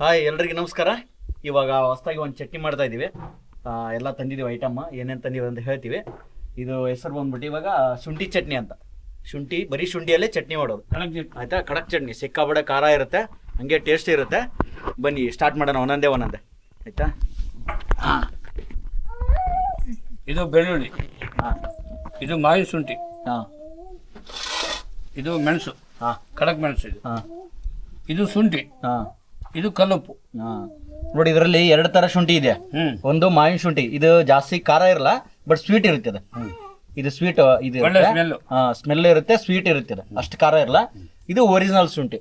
Hi ಎಲ್ರಿಗೂ ನಮಸ್ಕಾರ. ಇವಾಗ ಹೊಸದಾಗಿ ಒಂದು ಚಟ್ನಿ ಮಾಡ್ತಾ ಇದ್ದೀವಿ. ಎಲ್ಲ ತಂದಿದ್ದೀವಿ ಐಟಮ್ ಏನೇನು ತಂದಿದ್ದೀವಿ ಅಂತ ಹೇಳ್ತೀವಿ. ಇದು ಹೆಸರು ಬಂದ್ಬಿಟ್ಟು ಇವಾಗ ಶುಂಠಿ ಚಟ್ನಿ ಅಂತ. ಶುಂಠಿ ಬರೀ ಶುಂಠಿಯಲ್ಲೇ ಚಟ್ನಿ ಮಾಡೋದು. ಆಯ್ತಾ? ಕಡಕ್ ಚಟ್ನಿ. ಸಿಕ್ಕಾಬಡೆ ಖಾರ ಇರುತ್ತೆ. ಹಂಗೆ ಟೇಸ್ಟ್ ಇರುತ್ತೆ. ಬನ್ನಿ ಸ್ಟಾರ್ಟ್ ಮಾಡೋಣ ಒಂದೊಂದೇ ಒಂದೊಂದೇ. ಆಯ್ತಾ? ಇದು ಬೆಳ್ಳುಳ್ಳಿ. ಹಾಂ. ಇದು ಮಾಯಿ ಶುಂಠಿ. ಹಾಂ. ಇದು ಮೆಣಸು. ಹಾಂ. ಕಡಕ್ ಮೆಣಸು ಇದು. ಹಾಂ. ಇದು ಶುಂಠಿ. ಹಾಂ. ಇದು ಕಲ್ಲುಪ್ಪು. ಹಾಂ. ನೋಡಿ ಇದರಲ್ಲಿ ಎರಡು ತರ ಶುಂಠಿ ಇದೆ. ಒಂದು ಮಾವಿನ ಶುಂಠಿ. ಇದು ಜಾಸ್ತಿ ಖಾರ ಇರಲ್ಲ ಬಟ್ ಸ್ವೀಟ್ ಇರುತ್ತೆ ಅದು. ಇದು ಸ್ವೀಟ್ ಇದು ಸ್ಮೆಲ್ ಸ್ಮೆಲ್ ಇರುತ್ತೆ ಸ್ವೀಟ್ ಇರುತ್ತೆ ಅಷ್ಟು ಖಾರ ಇರಲ್ಲ. ಇದು ಒರಿಜಿನಲ್ ಶುಂಠಿ.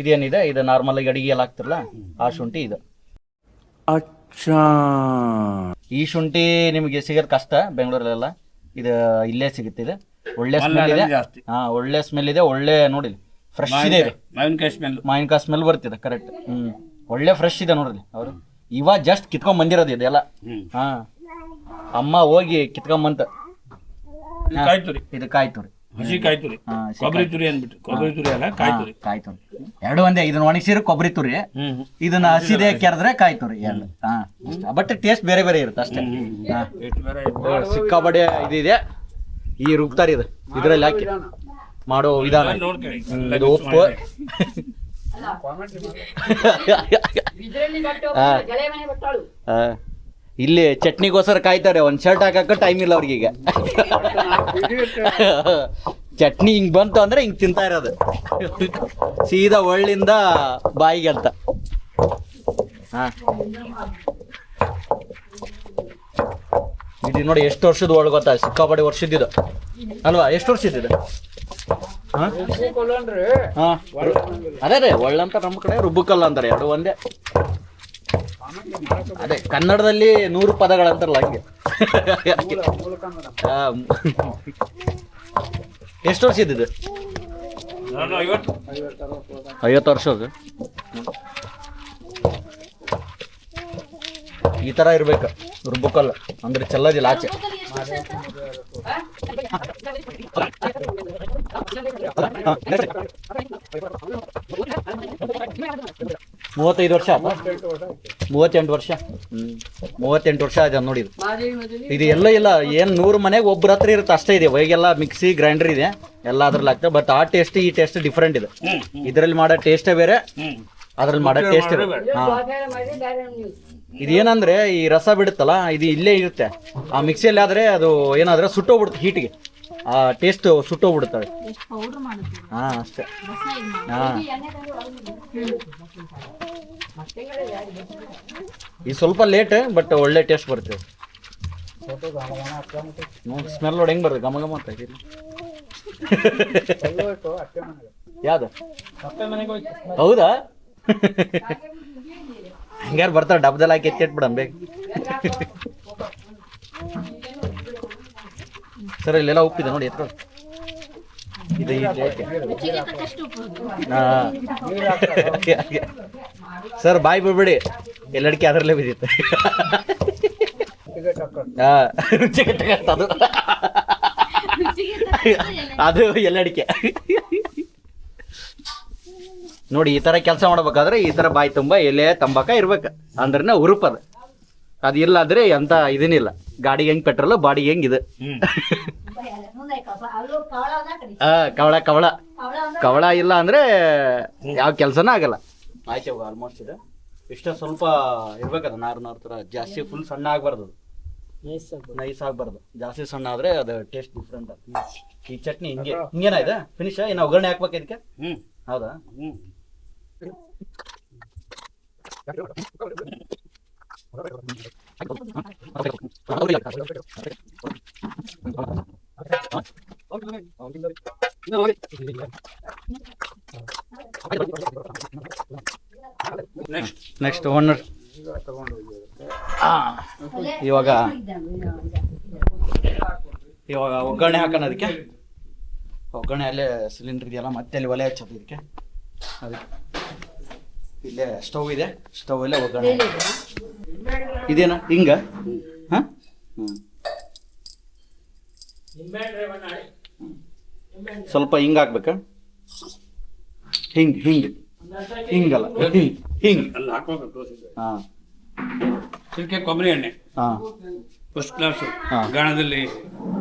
ಇದೇನಿದೆ? ಇದು ನಾರ್ಮಲ್ ಆಗಿ ಅಡಿಗೆ ಎಲ್ಲ ಹಾಕ್ತಿರಲ್ಲ ಆ ಶುಂಠಿ ಇದು. ಈ ಶುಂಠಿ ನಿಮಗೆ ಸಿಗೋದು ಕಷ್ಟ ಬೆಂಗಳೂರಲ್ಲೆಲ್ಲ. ಇದು ಇಲ್ಲೇ ಸಿಗುತ್ತೆ ಇದು. ಒಳ್ಳೆ ಸ್ಮೆಲ್ ಇದೆ. ಹಾ ಒಳ್ಳೆ ಸ್ಮೆಲ್ ಇದೆ. ಒಳ್ಳೆ ನೋಡಿ. ಫ್ರೆಶ್ ಇದೆ. ಮಾವಿನ ಮಾವಿನಕಾಯಿ ಸ್ಮೆಲ್ ಮಾವಿನಕಾಯಿ ಸ್ಮೆಲ್ ಬರ್ತಿದೆ ಕರೆಕ್ಟ್ ಹ್ಮ್. ಒಳ್ಳೆ ಫ್ರೆಶ್ ಇದೆ ನೋಡ್ರಿ ಅವರು. ಇವಾಗ ಜಸ್ಟ್ ಕಿತ್ಕೊಂಡ್ ಬಂದಿರೋದು ಇದೆಲ್ಲ. ಹಾ. ಅಮ್ಮ ಹೋಗಿ ಕಿತ್ಕೊಂಬಂತ. ಇದು ಕಾಯಿ ತುರಿ ಇದು ಕಾಯಿ ತುರಿ ಹಸಿ ಕಾಯಿ ತುರಿ ಹಾ, ಹಸಿ ಕೊಬ್ಬರಿ ತುರಿ ಅಂದ್ಬಿಟ್ಟು. ಕೊಬ್ಬರಿ ತುರಿ ಅಲ್ಲ ಕಾಯಿ ತುರಿ ಕಾಯಿ ತುರಿ ಎರಡು ಒಂದೇ ಇದನ್ನ ಒಣಗಿಸಿದ್ರೆ ಕೊಬ್ಬರಿ ತುರಿ. ಇದನ್ನ ಹಸಿದೆ ಕೆರೆದ್ರೆ ಕಾಯಿ ತುರಿ ಎರಡು ಹಾ ಬಟ್ ಟೇಸ್ಟ್ ಬೇರೆ ಬೇರೆ ಇರುತ್ತೆ ಅಷ್ಟೇ. ಹಾ ಎಷ್ಟು ಬೇರೆ ಇದು ಸಿಕ್ಕಾಬಡೆ ಇದಿದೆ. ಈ ರುಬ್ತಾರೆ ಇದು. ಇದರಲ್ಲಿ ಹಾಕಿ. ಮಾಡೋ ವಿಧಾನ. ಇದು. ಉಪ್ಪು. ಇಲ್ಲಿ ಚಟ್ನಿಗೋಸ್ಕರ ಕಾಯ್ತಾರೆ. ಒಂದ್ ಶರ್ಟ್ ಹಾಕಕ್ಕ ಟೈಮ್ ಇಲ್ಲ ಅವ್ರಿಗೆ ಈಗ. ಚಟ್ನಿ ಹಿಂಗ್ ಬಂತು ಅಂದ್ರೆ ಹಿಂಗ್ ತಿಂತಾ ಇರೋದು. ಸೀದಾ ಒಳ್ಳಿಂದ ಬಾಯಿಗೆ ಅಂತ. ಹಾ. ಇದು ನೋಡಿ ಎಷ್ಟು ವರ್ಷದ ಒಳಗೊತ್ತಾ ಸಿಕ್ಕಾಪಡಿ ಸಿಕ್ಕಾಪಟ್ಟೆ ವರ್ಷದಿದು ಅಲ್ವಾ? ಎಷ್ಟು ವರ್ಷದಿದೆ ಅದೇ ರೀ, ಒಳ್ಳಂತ ನಮ್ಮ ಕಡೆ ರುಬ್ಬಕಲ್ಲ ಅಂತಾರೆ, ಎರಡು ಒಂದೇ. ಅದೇ, ಕನ್ನಡದಲ್ಲಿ ನೂರು ಪದಗಳಂತಾರಲ್ಲ ಹಂಗೆ. ಎಷ್ಟು ವರ್ಷ ಇದ್ದಿದ್ದು? ಐವತ್ತು ವರ್ಷ ಅದು. ಈ ತರ ಇರ್ಬೇಕು, ರುಬ್ಬಕಲ್ಲ. ಅಂದ್ರೆ ಚೆಲ್ಲದಿಲ್ಲ, ಆಚೆ. ಮೂವತ್ತೈದು ವರ್ಷ? ಮೂವತ್ತೆಂಟು ವರ್ಷ? ಹ್ಮ್. ಮೂವತ್ತೆಂಟು ವರ್ಷ ಆಯ್ತು ನೋಡಿ ಇದು ಇದು ಎಲ್ಲ ಇಲ್ಲ ಏನು ನೂರು ಮನೆಗೆ ಒಬ್ಬರ ಹತ್ರ ಇರುತ್ತೆ ಅಷ್ಟೇ ಇದೆ. ಹೋಗೆಲ್ಲ ಮಿಕ್ಸಿ ಗ್ರೈಂಡರ್ ಇದೆ ಎಲ್ಲ ಅದ್ರಲ್ಲಿ ಆಗ್ತದೆ ಬಟ್ ಆ ಟೇಸ್ಟ್ ಈ ಟೇಸ್ಟ್ ಡಿಫ್ರೆಂಟ್ ಇದೆ. ಇದರಲ್ಲಿ ಮಾಡೋ ಟೇಸ್ಟೇ ಬೇರೆ ಅದ್ರಲ್ಲಿ ಮಾಡೋ ಟೇಸ್ಟ್ ಮಾಡೋದೇ ಬೇರೆ. ಹಾ. ಇದೇನಂದ್ರೆ ಈ ರಸ ಬಿಡುತ್ತಲ್ಲ ಇದು ಇಲ್ಲೇ ಇರುತ್ತೆ. ಆ ಮಿಕ್ಸಿಯಲ್ಲಿ ಆದ್ರೆ ಅದು ಏನಾದ್ರೆ ಸುಟ್ಟೋಗ್ಬಿಡುತ್ತೆ ಹೀಟಿಗೆ ಆ ಟೇಸ್ಟ್ ಸುಟ್ಟೋಗ್ಬಿಡುತ್ತವೆ ಹಾ ಅಷ್ಟೇ. ಹಾ. ಇದು ಸ್ವಲ್ಪ ಲೇಟ್ ಬಟ್ ಒಳ್ಳೆ ಟೇಸ್ಟ್ ಬರುತ್ತೆ. ಸ್ಮೆಲ್ ನೋಡಿ ಹೆಂಗ್ ಬರ್ತದೆ ಘಮ ಘಮ ಅಂತ. ಯಾವ್ದು? ಹೌದಾ? ಹಂಗಾರು ಬರ್ತಾರೆ ಡಬ್ದಲ್ಲಿ ಹಾಕಿ ಎತ್ತಿಟ್ಬಿಡಮ್ ಬೇಗ. ಸರ್ ಇಲ್ಲೆಲ್ಲ ಉಪ್ಪಿದೆ ನೋಡಿ ಎತ್ಕೊಳ್ಳಿ. ಹಾ. Sir bye ಬಿಡ್ಬೇಡಿ. ಎಲ್ಲಡಿಕೆ ಅದರಲ್ಲೇ ಬಿದ್ದಿತ್ತು. ಅದು. ಅದು ಎಲ್ಲಡಿಕೆ ನೋಡಿ, ಈ ತರ ಕೆಲಸ ಮಾಡ್ಬೇಕಾದ್ರೆ ಈ ತರ ಬಾಯಿ ತುಂಬ ಎಲೆ, ತಂಬಾಕ ಇರ್ಬೇಕು. ಅಂದ್ರೆ ಉರುಪದ ಅದು ಇಲ್ಲ ಆದ್ರೆ ಎಂತ ಇದನ್ನಿಲ್ಲ ಗಾಡಿಗೆ ಹೆಂಗ್ ಪೆಟ್ರೋಲ್ ಬಾಡಿ ಹೆಂಗ್ ಇದು ಹ್ಮ್. ಆ, ಕವಳ ಕವಳ. ಕವಳ ಇಲ್ಲ ಅಂದ್ರೆ ಯಾವ ಕೆಲಸನೂ ಆಗಲ್ಲ. ಆಯ್ತು ಆಲ್ಮೋಸ್ಟ್ ಇದೆ. ಇಷ್ಟ ಸ್ವಲ್ಪ ಇರ್ಬೇಕದು ನಾರು ನಾರು ತರ ಜಾಸ್ತಿ ಫುಲ್ ಸಣ್ಣ ಆಗ್ಬಾರ್ದು ನೈಸ್ ಆಗ್ಬಾರ್ದು. ಜಾಸ್ತಿ ಸಣ್ಣ ಆದ್ರೆ ಅದು ಟೇಸ್ಟ್ ಡಿಫ್ರೆಂಟ್ ಈ ಚಟ್ನಿ ಹಿಂಗೆ ಹಿಂಗೇನ ಇದೆ? ಫಿನಿಶ್ ಇನ್ನು ಒಗ್ಗರಣೆ ಹಾಕ್ಬೇಕು ಇದಕ್ಕೆ? ಹ್ಮ್. ಹೌದಾ? ಹ್ಮ್. ನೆಕ್ಸ್ಟ್ ಓನರ್ ಇವಾಗ ಇವಾಗ ಒಗ್ಗರಣೆ ಹಾಕೋಣ ಅದಕ್ಕೆ. ಒಗ್ಗರಣೆ ಅಲ್ಲೇ ಸಿಲಿಂಡರ್ ಇದೆಯಲ್ಲ, ಮತ್ತೆ ಅಲ್ಲಿ ಒಲೆ ಹಚ್ಚೋದು ಇದಕ್ಕೆ. ಅದಕ್ಕೆ. ಇಲ್ಲೇ ಸ್ಟವ್ ಇದೆ. ಸ್ಟವ್ ಅಲ್ಲೇ ಒಗ್ಗರಣೆ. ಇದೇನಾ? ಹಿಂಗ? ಹಾಂ? ಸ್ವಲ್ಪ ಹಿಂಗ ಹಾಕ್ಬೇಕಾ? ಹಿಂಗ್ ಹಿಂಗ್. ಹಿಂಗಲ್ಲ. ಹಿಂಗ್ ಹಾ. ಸಿಲ್ಕೆ ಕೊಬ್ಬರಿ ಎಣ್ಣೆ. ಹಾ. First class. ಗಾಣದಲ್ಲಿ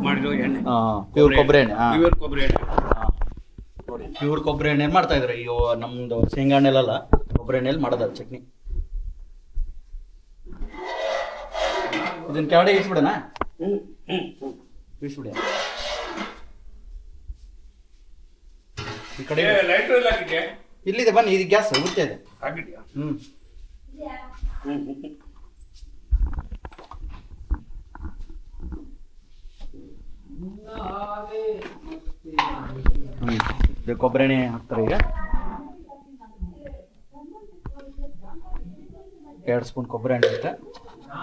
ಮಾಡಿರೋ ಎಣ್ಣೆ. ಪ್ಯೂರ್ ಕೊಬ್ಬರಿ ಎಣ್ಣೆ. ಪ್ಯೂರ್ ಕೊಬ್ಬರಿ ಎಣ್ಣೆ. ನೋಡಿ ಪ್ಯೂರ್ ಕೊಬ್ಬರಿ ಎಣ್ಣೆ ಮಾಡ್ತಾ ಇದ್ರೆ ಅಯ್ಯೋ ನಮ್ದು ಶೇಂಗಾ ಎಣ್ಣೆಲ್ಲ ಕೊಬ್ಬರಿ ಎಣ್ಣೆಲಿ ಮಾಡೋದ ಚಟ್ನಿ. ಇದನ್ನ ಕೆಳಗಡೆ ಇಟ್ಬಿಡಣ ಹ್ಮ್ ಹ್ಮ್ ಹ್ಮ್. ಇಳಿಸ್ಬಿಡಿ ಈ ಕಡೆ ಲೈಟ್ ಎಲ್ಲ ಇಲ್ಲಿದೆ ಬನ್ನಿ ಇದು ಗ್ಯಾಸ್ ಉರ್ತಾ ಇದೆ. ಹಾಕಿದ್ಯಾ? ಹ್ಮ್. ಹ್ಮ್ ಹ್ಮ್ ಹ್ಮ್. ಹ್ಮ್. ಇದು ಕೊಬ್ಬರಿ ಎಣ್ಣೆ ಹಾಕ್ತಾರೆ ಈಗ. ಎರಡು ಸ್ಪೂನ್ ಕೊಬ್ಬರಿ ಎಣ್ಣೆ ಐತೆ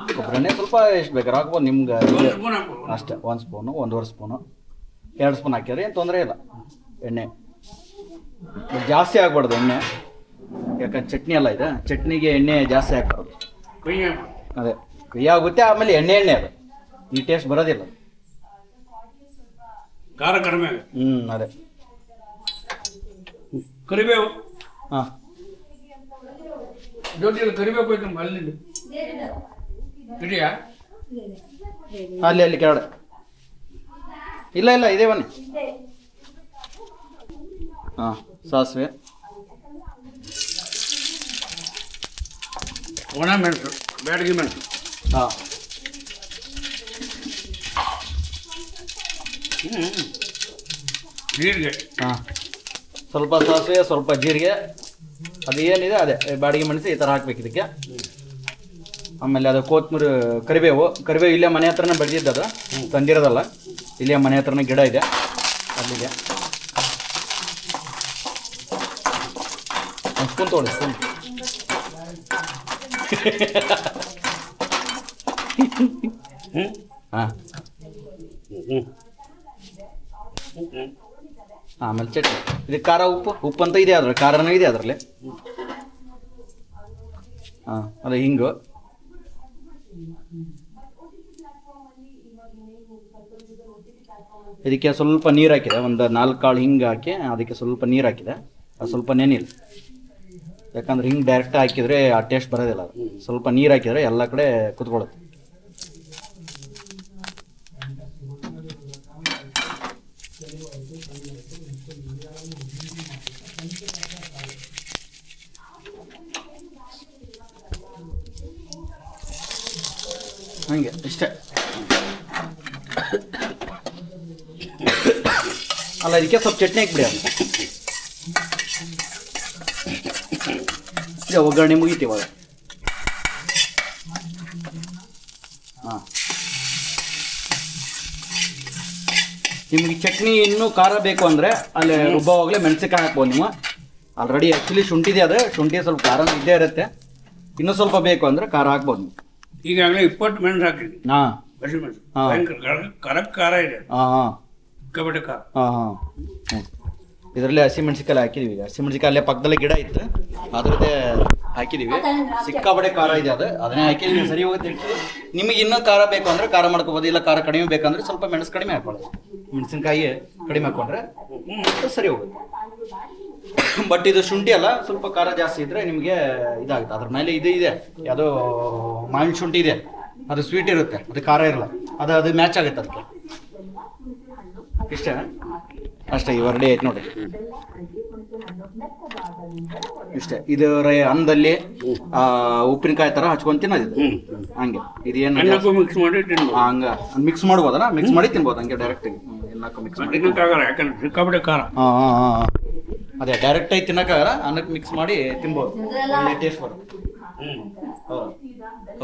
ಕೊಬ್ಬರಿ ಎಣ್ಣೆ ಸ್ವಲ್ಪ ಎಷ್ಟು ಬೇಕಾದ್ರೆ ಹಾಕ್ಬೋದು ನಿಮ್ಗೆ ಅಷ್ಟೇ ಒಂದು ಸ್ಪೂನು ಒಂದೂವರೆ ಸ್ಪೂನು ಎರಡು ಸ್ಪೂನ್ ಹಾಕಿದ್ರೆ ಏನು ತೊಂದರೆ ಇಲ್ಲ. ಎಣ್ಣೆ. ಜಾಸ್ತಿ ಆಗ್ಬಾರ್ದು ಎಣ್ಣೆ. ಯಾಕಂದ್ರೆ ಚಟ್ನಿ ಅಲ್ಲ ಇದೆ. ಚಟ್ನಿಗೆ ಎಣ್ಣೆ ಜಾಸ್ತಿ ಹಾಕ್ಬಾರ್ದು. ಅದೇ ಕೈ ಆಗುತ್ತೆ ಆಮೇಲೆ ಎಣ್ಣೆ ಎಣ್ಣೆ ಅದು. ಈ ಟೇಸ್ಟ್ ಬರೋದಿಲ್ಲ. ಖಾರ ಕಡಿಮೆ ಹ್ಞೂ ಅದೇ. ಕರಿಬೇವು. ಹಾಂ. ಜೊತೆ ಕರಿಬೇಕು ಅಲ್ಲಿ ಇದೆಯಾ ಅಲ್ಲಿ ಅಲ್ಲಿ ಕೆಳಗಡೆ. ಇಲ್ಲ ಇಲ್ಲ ಇದೆ ಬನ್ನಿ. ಹಾಂ ಸಾಸಿವೆ. ಒಣ ಮೆಣಸು ಬ್ಯಾಡಗಿ ಮೆಣಸು. ಹಾಂ. ಜೀರಿಗೆ. ಹಾಂ. ಸ್ವಲ್ಪ ಸಾಸಿವೆ ಸ್ವಲ್ಪ ಜೀರಿಗೆ. ಅದು ಏನಿದೆ ಅದೇ ಬಾಡಿಗೆ ಮೆಣಸು ಈ ಥರ ಹಾಕ್ಬೇಕು ಇದಕ್ಕೆ. ಆಮೇಲೆ ಅದು ಕೊತ್ತಂಬರಿ ಕರಿಬೇವು. ಕರಿಬೇವು ಇಲ್ಲೇ ಮನೆ ಹತ್ರನೇ ಬೆಳೆದಿದ್ದು ಅದು ತಂದಿರೋದಲ್ಲ. ಇಲ್ಲೇ ಮನೆ ಹತ್ರನೇ ಗಿಡ ಇದೆ. ಅಲ್ಲಿಗೆ ಸ್ಪೂನ್ ತೊಗೊಳ್ಳಿ ಸ್ಪೂನ್ ಹ್ಮ್. ಹಾಂ. ಹ್ಮ್. ಆಮೇಲೆ ಚಟ್ನಿ. ಇದು ಖಾರ ಉಪ್ಪು? ಉಪ್ಪು ಅಂತ ಇದೆ ಅದ್ರಲ್ಲಿ. ಖಾರನೂ ಇದೆ ಅದರಲ್ಲಿ. ಹಾಂ ಅದು ಹಿಂಗು. ಇದಕ್ಕೆ ಸ್ವಲ್ಪ ನೀರು ಹಾಕಿದೆ. ಒಂದು ನಾಲ್ಕು ಕಾಳು ಹಿಂಗೆ ಹಾಕಿ, ಅದಕ್ಕೆ ಸ್ವಲ್ಪ ನೀರು ಹಾಕಿದೆ. ಅದು ಸ್ವಲ್ಪ ನೆನಿಲ್ಲ ಯಾಕಂದ್ರೆ ಹಿಂಗೆ ಡೈರೆಕ್ಟ್ ಹಾಕಿದರೆ ಆ ಟೇಸ್ಟ್ ಬರೋದಿಲ್ಲ ಸ್ವಲ್ಪ ನೀರು ಹಾಕಿದರೆ ಎಲ್ಲ ಕಡೆ ಕುತ್ಕೊಳ್ಳುತ್ತೆ. ಹಂಗೆ ಇಷ್ಟೇ. ಅಲ್ಲ ಇದಕ್ಕೆ ಸ್ವಲ್ಪ ಚಟ್ನಿ ಹಾಕ್ಬಿಡಿ ಅಂತ ಒಗ್ಗರಣೆ ಮುಗೀತಿ ಇವಾಗ. ಹಾಂ. ನಿಮಗೆ ಚಟ್ನಿ ಇನ್ನೂ ಖಾರ ಬೇಕು ಅಂದರೆ ಅಲ್ಲಿ ರುಬ್ಬವಾಗಲೇ ಮೆಣಸಿನ್ಕಾಯಿ ಹಾಕ್ಬೋದು ನೀವು. ಆಲ್ರೆಡಿ ಆ್ಯಕ್ಚುಲಿ ಶುಂಠಿದೆ ಅದು. ಶುಂಠಿ ಸ್ವಲ್ಪ ಖಾರ ಇದ್ದೇ ಇರುತ್ತೆ. ಇನ್ನೂ ಸ್ವಲ್ಪ ಬೇಕು ಅಂದರೆ ಖಾರ ಹಾಕ್ಬೋದು ನೀವು. ಈಗಾಗಲೇ ಇಪ್ಪತ್ತು ಮೆಣಸು ಹಾಕಿದ್ವಿ. ಹಾಂ. ಹಸಿ ಮೆಣಸು. ಹಾ. ಭಯಂಕರ ಖಾರ- ಖಾರ ಇದೆ. ಹಾಂ ಹಾಂ. ಸಿಕ್ಕಾಪಟ್ಟೆ ಖಾರ. ಹಾಂ ಹಾಂ. ಇದರಲ್ಲಿ ಹಸಿಮೆಣಸಿಕಾಯಿ ಹಾಕಿದೀವಿ. ಈಗ ಹಸಿಮೆಣ್ಸಿಕಾಯಿ ಅಲ್ಲೇ ಪಕ್ಕದಲ್ಲೇ ಗಿಡ ಇತ್ತು. ಅದ್ರದ್ದೇ ಹಾಕಿದೀವಿ. ಸಿಕ್ಕಾಪಟ್ಟೆ ಖಾರ ಇದೆ ಅದು. ಅದನ್ನೇ ಹಾಕಿದೀವಿ ಸರಿ ಹೋಗುತ್ತೆ ಹೇಳ್ತೀವಿ ನಿಮಗೆ ಇನ್ನೂ ಖಾರ ಬೇಕು ಅಂದ್ರೆ ಖಾರ ಮಾಡ್ಕೋಬೋದು ಇಲ್ಲ ಖಾರ ಕಡಿಮೆ ಬೇಕಂದ್ರೆ ಸ್ವಲ್ಪ ಮೆಣಸು ಕಡಿಮೆ ಹಾಕೊಳ್ಳೋದು ಮೆಣಸಿನಕಾಯಿ ಕಡಿಮೆ ಹಾಕೊಂಡ್ರೆ ಅದು ಸರಿ ಹೋಗುತ್ತೆ. ಬಟ್ ಇದು ಶುಂಠಿ ಅಲ್ಲ ಸ್ವಲ್ಪ ಖಾರ ಜಾಸ್ತಿ ಇದ್ರೆ ನಿಮಗೆ ಇದಾಗುತ್ತೆ. ಅದ್ರ ಮೇಲೆ ಇದು ಇದೆ. ಯಾವುದೋ ಮಾವಿನ ಶುಂಠಿ ಇದೆ. ಅದು ಸ್ವೀಟ್ ಇರುತ್ತೆ. ಅದು ಖಾರ ಇರಲ್ಲ. ಅದು ಅದು ಮ್ಯಾಚ್ ಆಗುತ್ತೆ ಅದಕ್ಕೆ. ಇಷ್ಟ ಅಷ್ಟೇ ಇವ ರೆಡಿ ಆಯ್ತು ನೋಡಿ. ಇಷ್ಟೇ. ಇದು ರೈ ಅನ್ನದಲ್ಲಿ ಉಪ್ಪಿನಕಾಯಿ ಥರ ಹಚ್ಕೊಂಡು ತಿನ್ನೋದು ಹ್ಮ್ ಹಂಗೆ. ಇದೇನು ಮಿಕ್ಸ್ ಮಾಡಿ ಹಂಗ. ಮಿಕ್ಸ್ ಮಾಡ್ಬೋದಲ್ಲ? ಮಿಕ್ಸ್ ಮಾಡಿ ತಿನ್ಬೋದು. ಹಂಗೆ ಡೈರೆಕ್ಟ್ ಎಲ್ಲಕ್ಕೂ ಮಿಕ್ಸ್ ಮಾಡಿ ಖಾರ. ಹಾಂ ಹಾಂ ಹಾಂ. ಅದೇ ಡೈರೆಕ್ಟ್ ಆಗಿ ತಿನ್ನಕ್ಕಾಗಲ್ಲ ಅನ್ನಕ್ಕೆ ಮಿಕ್ಸ್ ಮಾಡಿ ತಿನ್ಬೋದು. ಒಳ್ಳೆ ಟೇಸ್ಟ್ ಬರುತ್ತೆ.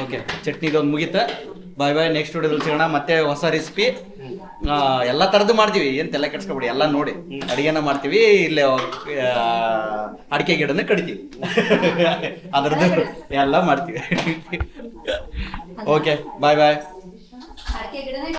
ಓಕೆ ಚಟ್ನಿ ಇದೊಂದು ಮುಗಿತ. ಬಾಯ್ ಬಾಯ್ ನೆಕ್ಸ್ಟ್ ವಿಡಿಯೋದಲ್ಲಿ ಸಿಗೋಣ. ಮತ್ತೆ ಹೊಸ ರೆಸಿಪಿ ಎಲ್ಲ ಥರದ್ದು ಮಾಡ್ತೀವಿ. ಏನು ತಲೆ ಕೆಡ್ಸ್ಕೊಬಿಡಿ ಎಲ್ಲ ನೋಡಿ. ಅಡಿಗೆನ ಮಾಡ್ತೀವಿ. ಇಲ್ಲೇ ಅಡಿಕೆ ಗಿಡನ ಕಡಿತೀವಿ. ಅದ್ರದ್ದು ಎಲ್ಲ ಮಾಡ್ತೀವಿ. ಓಕೆ ಬಾಯ್ ಬಾಯ್